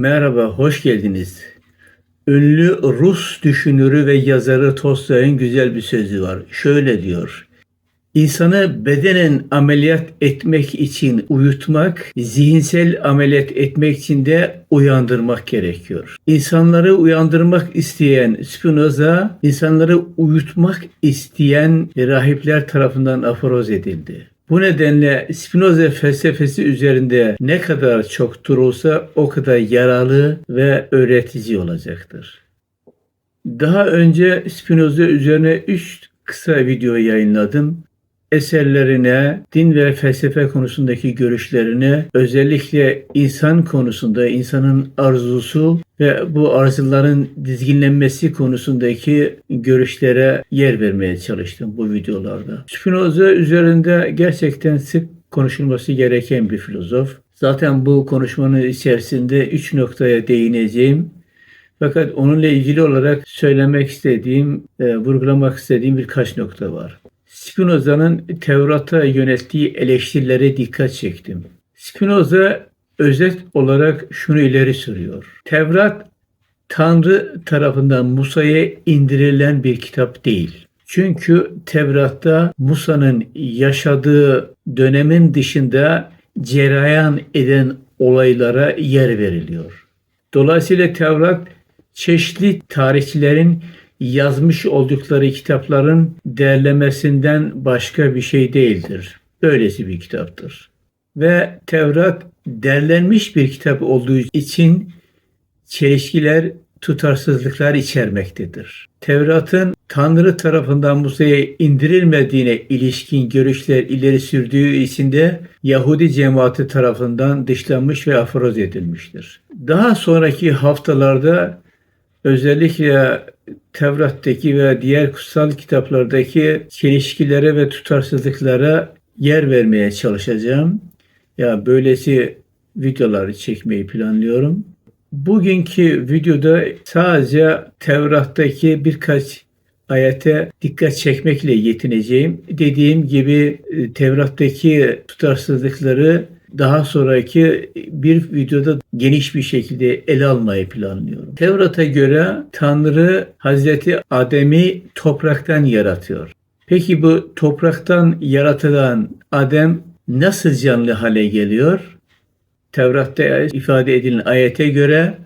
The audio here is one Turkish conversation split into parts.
Merhaba, hoş geldiniz. Ünlü Rus düşünürü ve yazarı Tolstoy'un güzel bir sözü var. Şöyle diyor. İnsanı bedenen ameliyat etmek için uyutmak, zihinsel ameliyat etmek için de uyandırmak gerekiyor. İnsanları uyandırmak isteyen Spinoza, insanları uyutmak isteyen rahipler tarafından aforoz edildi. Bu nedenle Spinoza felsefesi üzerinde ne kadar çok durulsa o kadar yararlı ve öğretici olacaktır. Daha önce Spinoza üzerine 3 kısa video yayınladım. Eserlerine, din ve felsefe konusundaki görüşlerine, özellikle insan konusunda, insanın arzusu ve bu arzuların dizginlenmesi konusundaki görüşlere yer vermeye çalıştım bu videolarda. Spinoza üzerinde gerçekten sık konuşulması gereken bir filozof. Zaten bu konuşmanın içerisinde üç noktaya değineceğim. Fakat onunla ilgili olarak söylemek istediğim, e, vurgulamak istediğim birkaç nokta var. Spinoza'nın Tevrat'a yönelttiği eleştirilere dikkat çektim. Spinoza özet olarak şunu ileri sürüyor. Tevrat Tanrı tarafından Musa'ya indirilen bir kitap değil. Çünkü Tevrat'ta Musa'nın yaşadığı dönemin dışında cereyan eden olaylara yer veriliyor. Dolayısıyla Tevrat çeşitli tarihçilerin yazmış oldukları kitapların derlemesinden başka bir şey değildir. Böylesi bir kitaptır. Ve Tevrat derlenmiş bir kitap olduğu için çelişkiler, tutarsızlıklar içermektedir. Tevrat'ın Tanrı tarafından Musa'ya indirilmediğine ilişkin görüşler ileri sürdüğü için de Yahudi cemaati tarafından dışlanmış ve aforoz edilmiştir. Daha sonraki haftalarda özellikle Tevrat'taki ve diğer kutsal kitaplardaki çelişkilere ve tutarsızlıklara yer vermeye çalışacağım. Ya böylesi videoları çekmeyi planlıyorum. Bugünkü videoda sadece Tevrat'taki birkaç ayete dikkat çekmekle yetineceğim. Dediğim gibi e, Tevrat'taki tutarsızlıkları daha sonraki bir videoda geniş bir şekilde ele almayı planlıyorum. Tevrat'a göre Tanrı Hazreti Adem'i topraktan yaratıyor. Peki bu topraktan yaratılan Adem nasıl canlı hale geliyor? Tevrat'ta ifade edilen ayete göre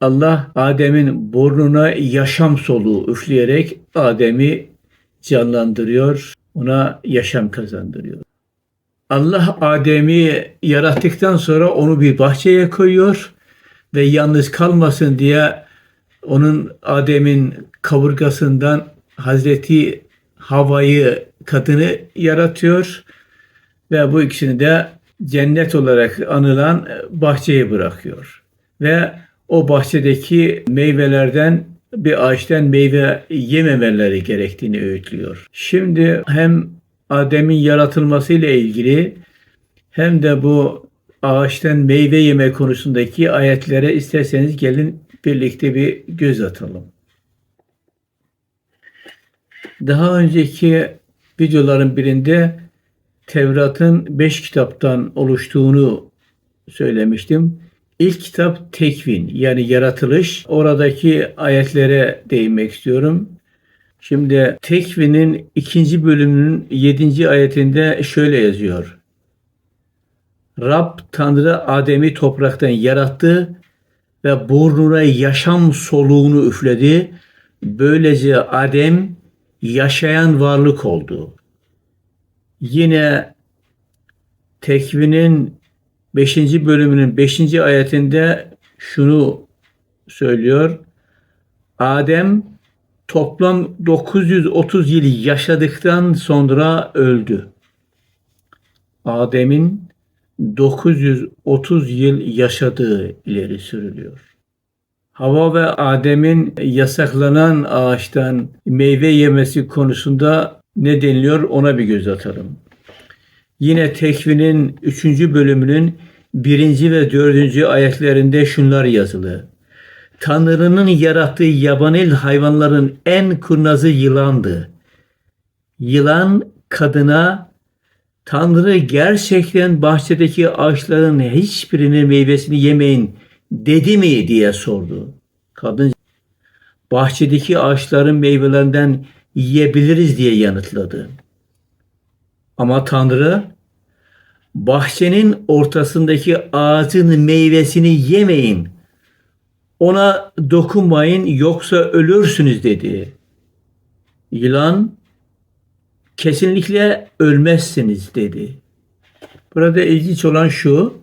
Allah Adem'in burnuna yaşam soluğu üfleyerek Adem'i canlandırıyor, ona yaşam kazandırıyor. Allah Adem'i yarattıktan sonra onu bir bahçeye koyuyor ve yalnız kalmasın diye onun Adem'in kaburgasından Hazreti Havayı kadını yaratıyor ve bu ikisini de cennet olarak anılan bahçeye bırakıyor. Ve o bahçedeki meyvelerden bir ağaçtan meyve yememeleri gerektiğini öğütlüyor. Şimdi hem Adem'in yaratılması ile ilgili hem de bu ağaçtan meyve yeme konusundaki ayetlere isterseniz gelin birlikte bir göz atalım. Daha önceki videoların birinde Tevrat'ın beş kitaptan oluştuğunu söylemiştim. İlk kitap Tekvin yani yaratılış. Oradaki ayetlere değinmek istiyorum. Şimdi Tekvin'in ikinci bölümünün yedinci ayetinde şöyle yazıyor. Rab Tanrı Adem'i topraktan yarattı ve burnuna yaşam soluğunu üfledi. Böylece Adem yaşayan varlık oldu. Yine Tekvin'in 5. bölümünün 5. ayetinde şunu söylüyor. Adem toplam 930 yıl yaşadıktan sonra öldü. Adem'in 930 yıl yaşadığı ileri sürülüyor. Hava ve Adem'in yasaklanan ağaçtan meyve yemesi konusunda ne deniliyor ona bir göz atalım. Yine Tekvin'in 3. bölümünün 1. ve 4. ayetlerinde şunlar yazılı. Tanrı'nın yarattığı yabanil hayvanların en kurnazı yılandı. Yılan kadına Tanrı gerçekten bahçedeki ağaçların hiçbirinin meyvesini yemeyin dedi mi diye sordu. Kadın bahçedeki ağaçların meyvelerinden yiyebiliriz diye yanıtladı. Ama Tanrı bahçenin ortasındaki ağacın meyvesini yemeyin. Ona dokunmayın yoksa ölürsünüz dedi. Yılan kesinlikle ölmezsiniz dedi. Burada ilginç olan şu.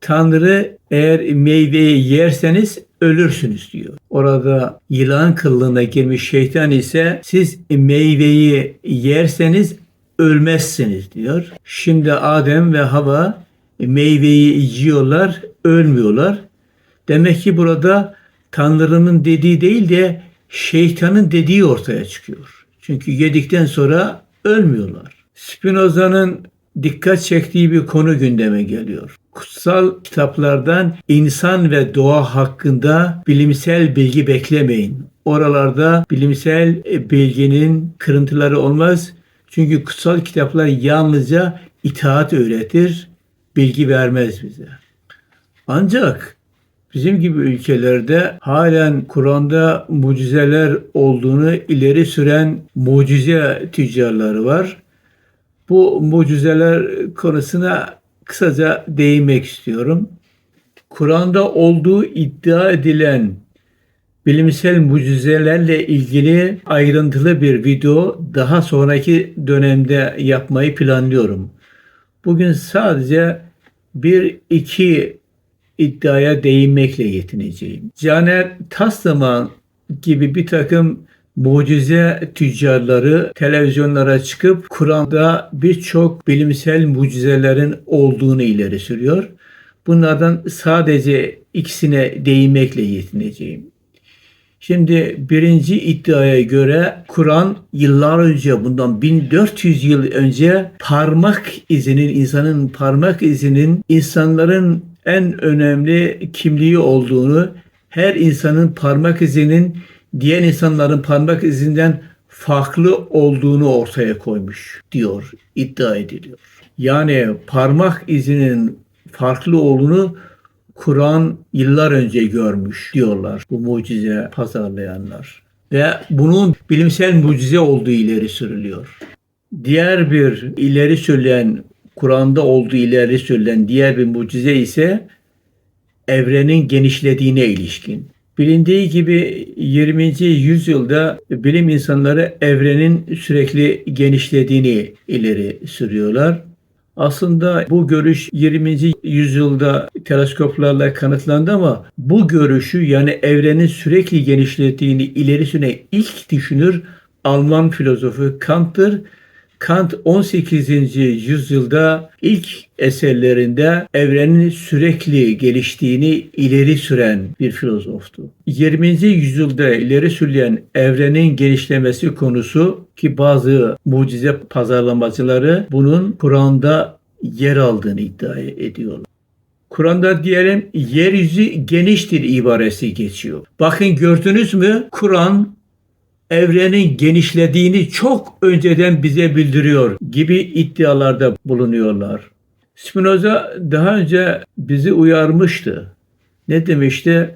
Tanrı eğer meyveyi yerseniz ölürsünüz diyor. Orada yılan kıllığına girmiş şeytan ise siz meyveyi yerseniz ölmezsiniz diyor. Şimdi Adem ve Hava meyveyi yiyorlar, ölmüyorlar. Demek ki burada Tanrı'nın dediği değil de şeytanın dediği ortaya çıkıyor. Çünkü yedikten sonra ölmüyorlar. Spinoza'nın dikkat çektiği bir konu gündeme geliyor. Kutsal kitaplardan insan ve doğa hakkında bilimsel bilgi beklemeyin. Oralarda bilimsel bilginin kırıntıları olmaz. Çünkü kutsal kitaplar yalnızca itaat öğretir, bilgi vermez bize. Ancak bizim gibi ülkelerde halen Kur'an'da mucizeler olduğunu ileri süren mucize tüccarları var. Bu mucizeler konusuna kısaca değinmek istiyorum. Kur'an'da olduğu iddia edilen bilimsel mucizelerle ilgili ayrıntılı bir video daha sonraki dönemde yapmayı planlıyorum. Bugün sadece bir iki iddiaya değinmekle yetineceğim. Caner Taslaman gibi bir takım mucize tüccarları televizyonlara çıkıp Kur'an'da birçok bilimsel mucizelerin olduğunu ileri sürüyor. Bunlardan sadece ikisine değinmekle yetineceğim. Şimdi birinci iddiaya göre Kur'an yıllar önce bundan 1400 yıl önce parmak izinin insanın parmak izinin insanların en önemli kimliği olduğunu her insanın parmak izinin diğer insanların parmak izinden farklı olduğunu ortaya koymuş diyor, iddia ediliyor. Yani parmak izinin farklı olduğunu Kur'an yıllar önce görmüş diyorlar bu mucize pazarlayanlar. Ve bunun bilimsel mucize olduğu ileri sürülüyor. Diğer bir ileri sürülen Kur'an'da olduğu ileri sürülen diğer bir mucize ise evrenin genişlediğine ilişkin. Bilindiği gibi 20. yüzyılda bilim insanları evrenin sürekli genişlediğini ileri sürüyorlar. Aslında bu görüş 20. yüzyılda teleskoplarla kanıtlandı ama bu görüşü yani evrenin sürekli genişlediğini ileri süren ilk düşünür Alman filozofu Kant'tır Kant 18. yüzyılda ilk eserlerinde evrenin sürekli geliştiğini ileri süren bir filozoftu. 20. yüzyılda ileri sürülen evrenin genişlemesi konusu ki bazı mucize pazarlamacıları bunun Kur'an'da yer aldığını iddia ediyorlar. Kur'an'da diyelim yeryüzü geniştir ibaresi geçiyor. Bakın gördünüz mü Kur'an evrenin genişlediğini çok önceden bize bildiriyor gibi iddialarda bulunuyorlar. Spinoza daha önce bizi uyarmıştı. Ne demişti?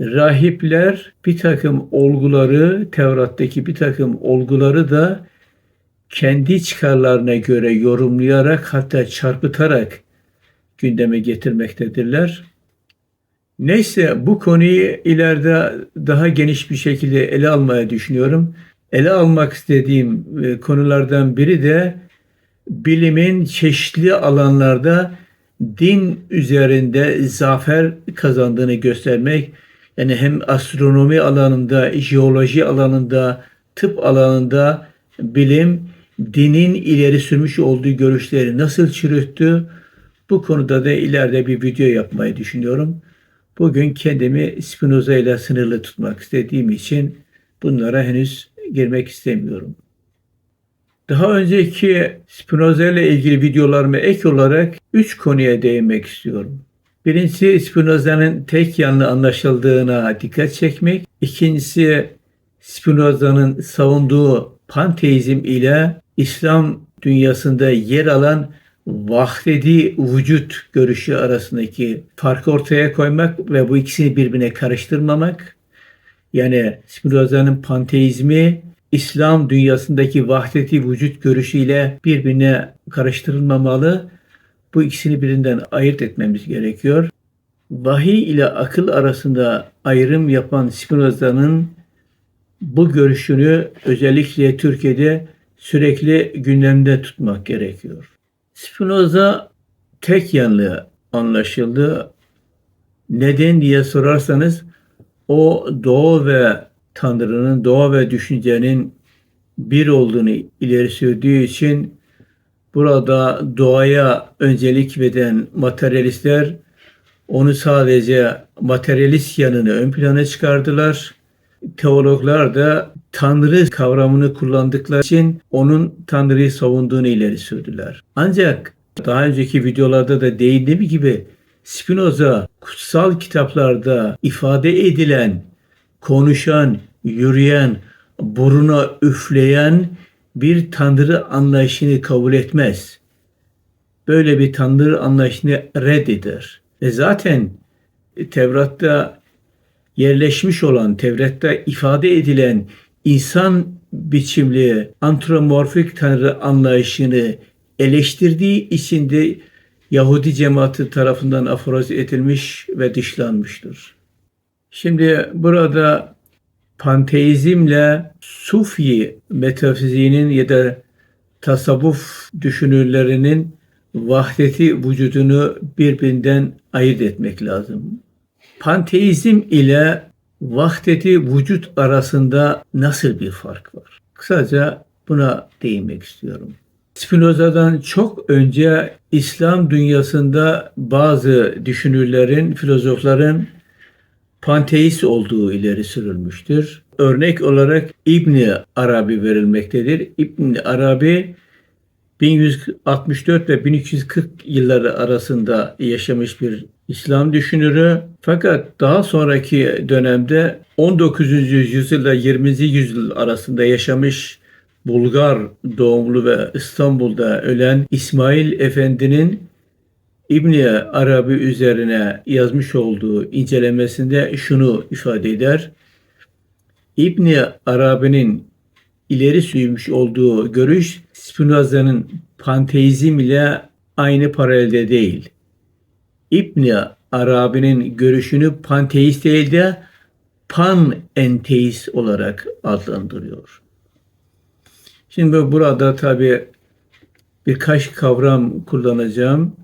Rahipler bir takım olguları, Tevrat'taki bir takım olguları da kendi çıkarlarına göre yorumlayarak hatta çarpıtarak gündeme getirmektedirler. Neyse bu konuyu ileride daha geniş bir şekilde ele almaya düşünüyorum. Ele almak istediğim e, konulardan biri de bilimin çeşitli alanlarda din üzerinde zafer kazandığını göstermek. Yani hem astronomi alanında, jeoloji alanında, tıp alanında bilim dinin ileri sürmüş olduğu görüşleri nasıl çürüttü? Bu konuda da ileride bir video yapmayı düşünüyorum. Bugün kendimi Spinoza ile sınırlı tutmak istediğim için bunlara henüz girmek istemiyorum. Daha önceki Spinoza ile ilgili videolarıma ek olarak üç konuya değinmek istiyorum. Birincisi Spinoza'nın tek yanlı anlaşıldığına dikkat çekmek. İkincisi Spinoza'nın savunduğu panteizm ile İslam dünyasında yer alan vahdedi vücut görüşü arasındaki farkı ortaya koymak ve bu ikisini birbirine karıştırmamak. Yani Spinoza'nın panteizmi İslam dünyasındaki vahdeti vücut görüşüyle birbirine karıştırılmamalı. Bu ikisini birinden ayırt etmemiz gerekiyor. Vahiy ile akıl arasında ayrım yapan Spinoza'nın bu görüşünü özellikle Türkiye'de sürekli gündemde tutmak gerekiyor. Spinoza tek yanlı anlaşıldı. Neden diye sorarsanız o doğa ve Tanrı'nın doğa ve düşüncenin bir olduğunu ileri sürdüğü için burada doğaya öncelik veren materyalistler onu sadece materyalist yanını ön plana çıkardılar. Teologlar da Tanrı kavramını kullandıkları için onun Tanrı'yı savunduğunu ileri sürdüler. Ancak daha önceki videolarda da değindiğim gibi Spinoza kutsal kitaplarda ifade edilen, konuşan, yürüyen, buruna üfleyen bir Tanrı anlayışını kabul etmez. Böyle bir Tanrı anlayışını reddeder. E zaten Tevrat'ta yerleşmiş olan, Tevrat'ta ifade edilen insan biçimli antropomorfik tanrı anlayışını eleştirdiği için de Yahudi cemaati tarafından aforoz edilmiş ve dışlanmıştır. Şimdi burada panteizmle Sufi metafiziğinin ya da tasavvuf düşünürlerinin vahdeti vücudunu birbirinden ayırt etmek lazım. Panteizm ile vahdeti vücut arasında nasıl bir fark var? Kısaca buna değinmek istiyorum. Spinoza'dan çok önce İslam dünyasında bazı düşünürlerin, filozofların panteist olduğu ileri sürülmüştür. Örnek olarak İbni Arabi verilmektedir. İbni Arabi 1164 ve 1240 yılları arasında yaşamış bir İslam düşünürü. Fakat daha sonraki dönemde 19. yüzyılda 20. yüzyıl arasında yaşamış Bulgar doğumlu ve İstanbul'da ölen İsmail Efendi'nin İbni Arabi üzerine yazmış olduğu incelemesinde şunu ifade eder. İbni Arabi'nin ileri sürmüş olduğu görüş Spinoza'nın panteizm ile aynı paralelde değil. İbni Arabi'nin görüşünü panteist değil de panenteist olarak adlandırıyor. Şimdi burada tabi birkaç kavram kullanacağım.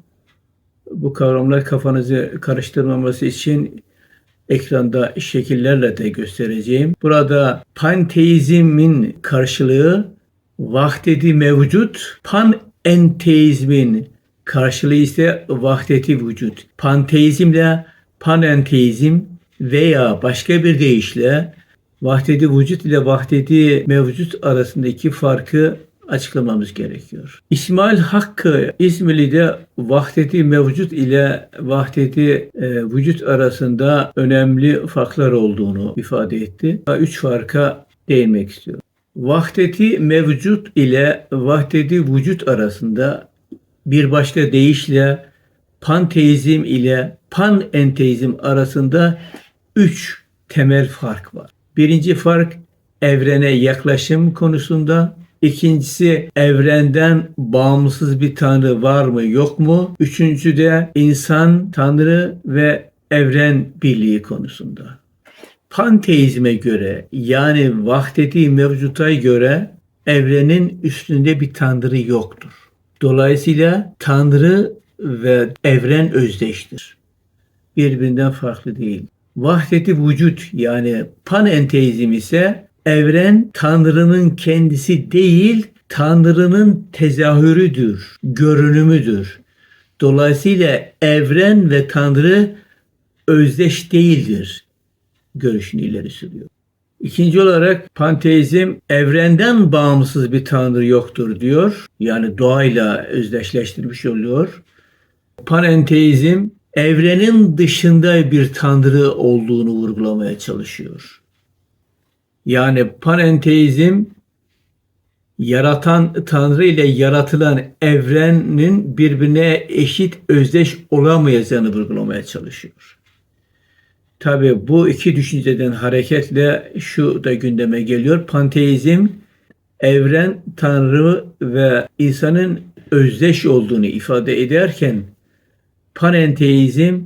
Bu kavramlar kafanızı karıştırmaması için ekranda şekillerle de göstereceğim. Burada panteizmin karşılığı vahdeti mevcut, panenteizmin karşılığı ise vahdeti vücut. Panteizmle panenteizm veya başka bir deyişle vahdeti vücut ile vahdeti mevcut arasındaki farkı açıklamamız gerekiyor. İsmail Hakkı İzmirli'de vahdeti mevcut ile vahdeti e, vücut arasında önemli farklar olduğunu ifade etti. Üç farka değinmek istiyorum. Vahdeti mevcut ile vahdeti vücut arasında bir başka deyişle panteizm ile panenteizm arasında üç temel fark var. Birinci fark evrene yaklaşım konusunda, İkincisi evrenden bağımsız bir tanrı var mı yok mu? Üçüncü de insan, tanrı ve evren birliği konusunda. Panteizme göre yani vahdeti mevcuta göre evrenin üstünde bir tanrı yoktur. Dolayısıyla tanrı ve evren özdeştir. Birbirinden farklı değil. Vahdeti vücut yani panenteizm ise evren Tanrı'nın kendisi değil, Tanrı'nın tezahürüdür, görünümüdür. Dolayısıyla evren ve Tanrı özdeş değildir görüşünü ileri sürüyor. İkinci olarak panteizm evrenden bağımsız bir tanrı yoktur diyor. Yani doğayla özdeşleştirmiş oluyor. Panenteizm evrenin dışında bir tanrı olduğunu vurgulamaya çalışıyor. Yani panenteizm yaratan Tanrı ile yaratılan evrenin birbirine eşit özdeş olamayacağını vurgulamaya çalışıyor. Tabi bu iki düşünceden hareketle şu da gündeme geliyor. Panteizm evren, Tanrı ve insanın özdeş olduğunu ifade ederken panenteizm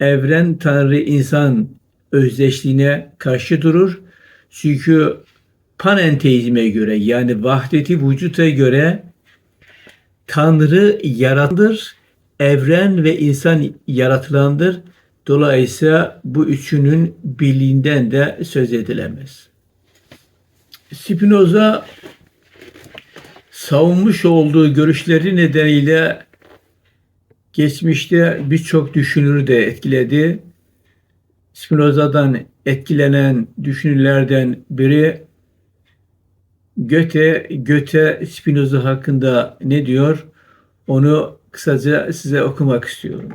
evren, Tanrı, insan özdeşliğine karşı durur. Çünkü panenteizme göre yani vahdeti vücuta göre Tanrı yaratılır, evren ve insan yaratılandır. Dolayısıyla bu üçünün birliğinden de söz edilemez. Spinoza savunmuş olduğu görüşleri nedeniyle geçmişte birçok düşünürü de etkiledi. Spinoza'dan etkilenen düşünürlerden biri Göte, Göte Spinoza hakkında ne diyor? Onu kısaca size okumak istiyorum.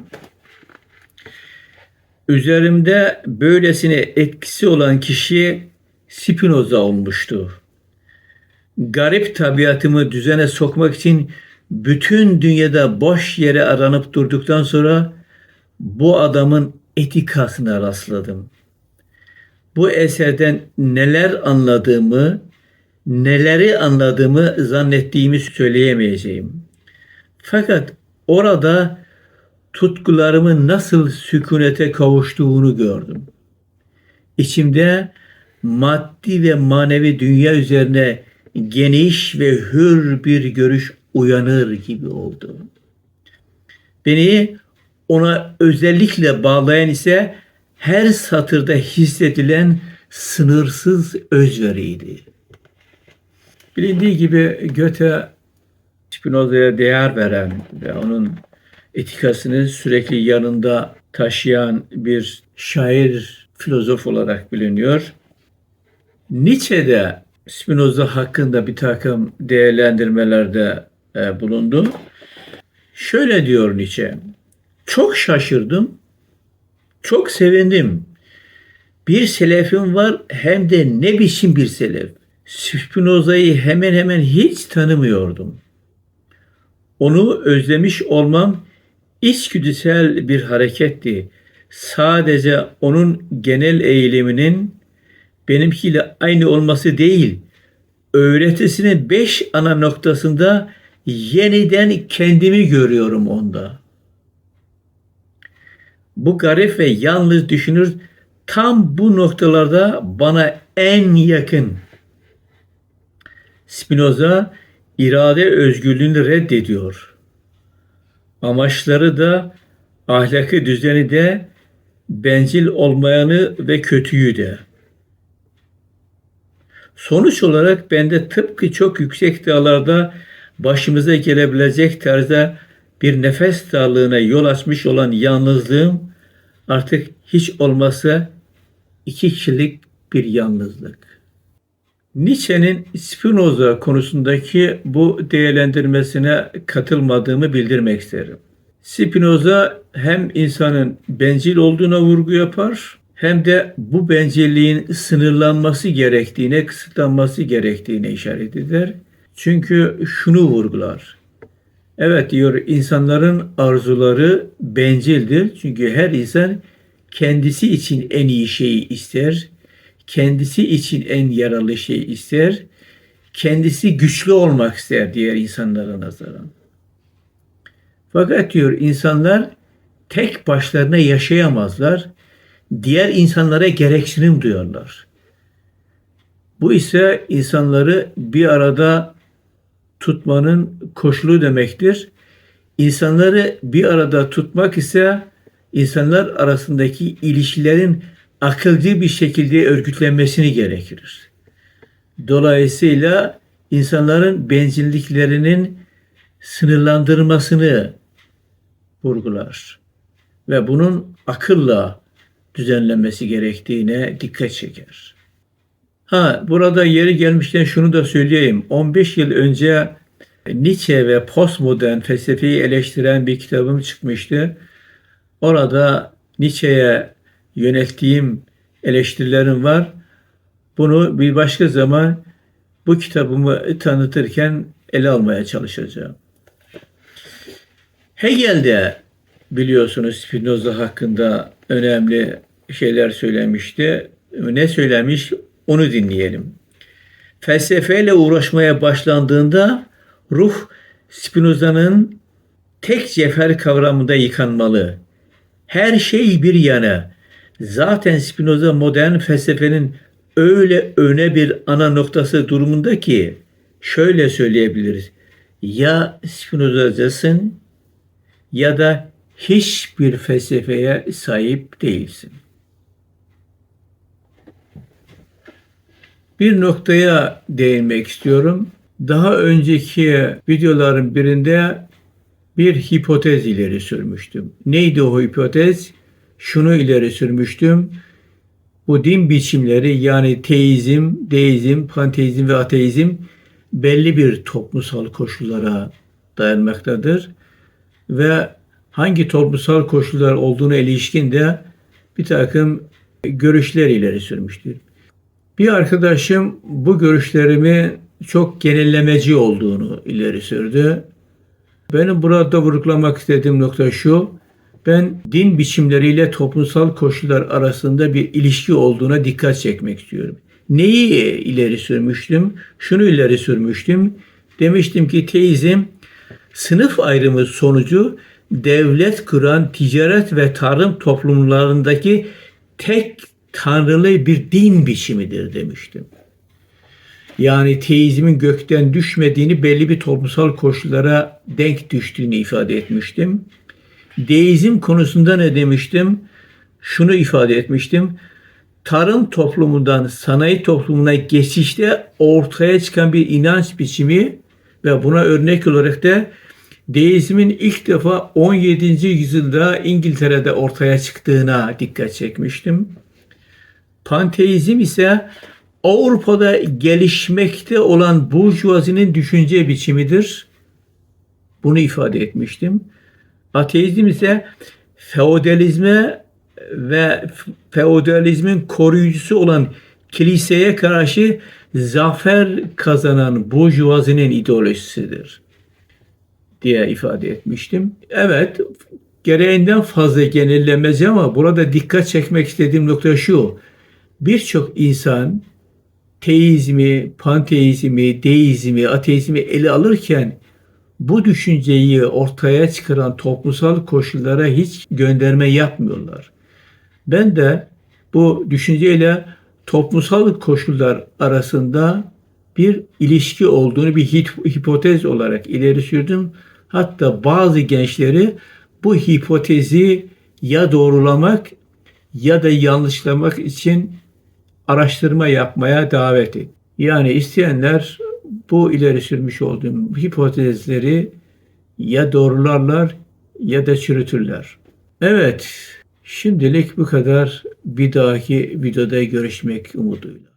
Üzerimde böylesine etkisi olan kişi Spinoza olmuştu. Garip tabiatımı düzene sokmak için bütün dünyada boş yere aranıp durduktan sonra bu adamın etikasına rastladım. Bu eserden neler anladığımı, neleri anladığımı zannettiğimi söyleyemeyeceğim. Fakat orada tutkularımın nasıl sükunete kavuştuğunu gördüm. İçimde maddi ve manevi dünya üzerine geniş ve hür bir görüş uyanır gibi oldu. Beni ona özellikle bağlayan ise her satırda hissedilen sınırsız özveriydi. Bilindiği gibi Göte Spinoza'ya değer veren ve onun etikasını sürekli yanında taşıyan bir şair, filozof olarak biliniyor. Nietzsche de Spinoza hakkında bir takım değerlendirmelerde e, bulundu. Şöyle diyor Nietzsche, çok şaşırdım, çok sevindim. Bir selefim var hem de ne biçim bir selef. Spinoza'yı hemen hemen hiç tanımıyordum. Onu özlemiş olmam içgüdüsel bir hareketti. Sadece onun genel eğiliminin benimkiyle aynı olması değil, öğretisinin beş ana noktasında yeniden kendimi görüyorum onda. Bu garip ve yalnız düşünür tam bu noktalarda bana en yakın. Spinoza irade özgürlüğünü reddediyor. Amaçları da ahlaki düzeni de bencil olmayanı ve kötüyü de. Sonuç olarak bende tıpkı çok yüksek dağlarda başımıza gelebilecek tarzda bir nefes darlığına yol açmış olan yalnızlığım artık hiç olmazsa iki kişilik bir yalnızlık. Nietzsche'nin Spinoza konusundaki bu değerlendirmesine katılmadığımı bildirmek isterim. Spinoza hem insanın bencil olduğuna vurgu yapar hem de bu bencilliğin sınırlanması gerektiğine, kısıtlanması gerektiğine işaret eder. Çünkü şunu vurgular. Evet diyor insanların arzuları bencildir. Çünkü her insan kendisi için en iyi şeyi ister. Kendisi için en yararlı şeyi ister. Kendisi güçlü olmak ister diğer insanlara nazaran. Fakat diyor insanlar tek başlarına yaşayamazlar diğer insanlara gereksinim duyarlar. Bu ise insanları bir arada tutmanın koşulu demektir. İnsanları bir arada tutmak ise insanlar arasındaki ilişkilerin akılcı bir şekilde örgütlenmesini gerektirir. Dolayısıyla insanların bencilliklerinin sınırlandırmasını vurgular ve bunun akılla düzenlenmesi gerektiğine dikkat çeker. Ha burada yeri gelmişken şunu da söyleyeyim. 15 yıl önce Nietzsche ve postmodern felsefeyi eleştiren bir kitabım çıkmıştı. Orada Nietzsche'ye yönelttiğim eleştirilerim var. Bunu bir başka zaman bu kitabımı tanıtırken ele almaya çalışacağım. Hegel de biliyorsunuz Spinoza hakkında önemli şeyler söylemişti. Ne söylemiş onu dinleyelim. Felsefeyle uğraşmaya başlandığında ruh Spinoza'nın tek cefer kavramında yıkanmalı. Her şey bir yana. Zaten Spinoza modern felsefenin öyle öne bir ana noktası durumunda ki şöyle söyleyebiliriz. Ya Spinozacısın ya da hiçbir felsefeye sahip değilsin. Bir noktaya değinmek istiyorum. Daha önceki videoların birinde bir hipotez ileri sürmüştüm. Neydi o hipotez? Şunu ileri sürmüştüm. Bu din biçimleri yani teizm, deizm, panteizm ve ateizm belli bir toplumsal koşullara dayanmaktadır. Ve hangi toplumsal koşullar olduğuna ilişkin de bir takım görüşler ileri sürmüştür. Bir arkadaşım bu görüşlerimi çok genellemeci olduğunu ileri sürdü. Benim burada vurgulamak istediğim nokta şu. Ben din biçimleriyle toplumsal koşullar arasında bir ilişki olduğuna dikkat çekmek istiyorum. Neyi ileri sürmüştüm? Şunu ileri sürmüştüm. Demiştim ki teizm sınıf ayrımı sonucu devlet kuran ticaret ve tarım toplumlarındaki tek tanrılı bir din biçimidir demiştim. Yani teizmin gökten düşmediğini belli bir toplumsal koşullara denk düştüğünü ifade etmiştim. Deizm konusunda ne demiştim? Şunu ifade etmiştim. Tarım toplumundan sanayi toplumuna geçişte ortaya çıkan bir inanç biçimi ve buna örnek olarak da deizmin ilk defa 17. yüzyılda İngiltere'de ortaya çıktığına dikkat çekmiştim. Panteizm ise Avrupa'da gelişmekte olan burjuvazinin düşünce biçimidir. Bunu ifade etmiştim. Ateizm ise feodalizme ve feodalizmin koruyucusu olan kiliseye karşı zafer kazanan burjuvazinin ideolojisidir diye ifade etmiştim. Evet, gereğinden fazla genellemez ama burada dikkat çekmek istediğim nokta şu. Birçok insan teizmi, panteizmi, deizmi, ateizmi ele alırken bu düşünceyi ortaya çıkaran toplumsal koşullara hiç gönderme yapmıyorlar. Ben de bu düşünceyle toplumsal koşullar arasında bir ilişki olduğunu bir hipotez olarak ileri sürdüm. Hatta bazı gençleri bu hipotezi ya doğrulamak ya da yanlışlamak için araştırma yapmaya davet et. Yani isteyenler bu ileri sürmüş olduğum hipotezleri ya doğrularlar ya da çürütürler. Evet, şimdilik bu kadar. Bir dahaki videoda görüşmek umuduyla.